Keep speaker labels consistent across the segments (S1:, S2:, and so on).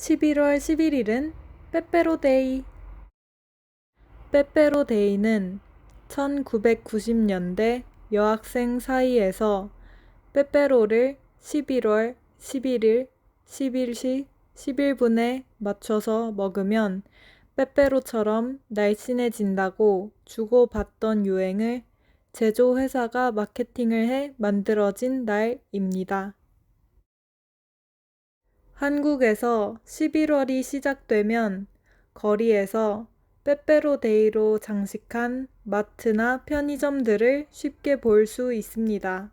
S1: 11월 11일은 빼빼로데이. 빼빼로데이는 1990년대 여학생 사이에서 빼빼로를 11월 11일 11시 11분에 맞춰서 먹으면 빼빼로처럼 날씬해진다고 주고받던 유행을 제조회사가 마케팅을 해 만들어진 날입니다. 한국에서 11월이 시작되면 거리에서 빼빼로데이로 장식한 마트나 편의점들을 쉽게 볼 수 있습니다.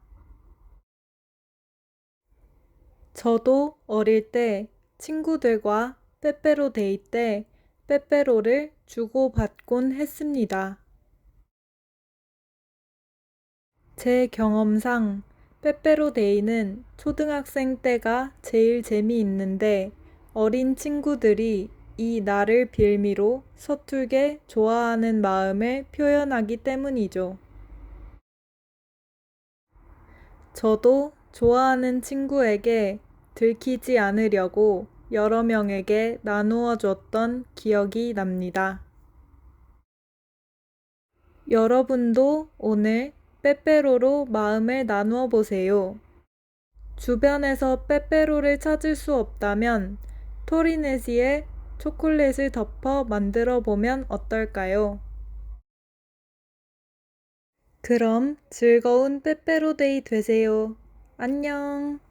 S1: 저도 어릴 때 친구들과 빼빼로데이 때 빼빼로를 주고받곤 했습니다. 제 경험상 빼빼로데이는 초등학생 때가 제일 재미있는데 어린 친구들이 이 날을 빌미로 서툴게 좋아하는 마음을 표현하기 때문이죠. 저도 좋아하는 친구에게 들키지 않으려고 여러 명에게 나누어 줬던 기억이 납니다. 여러분도 오늘 빼빼로로 마음을 나누어 보세요. 주변에서 빼빼로를 찾을 수 없다면 토리네시에 초콜릿을 덮어 만들어 보면 어떨까요? 그럼 즐거운 빼빼로데이 되세요. 안녕.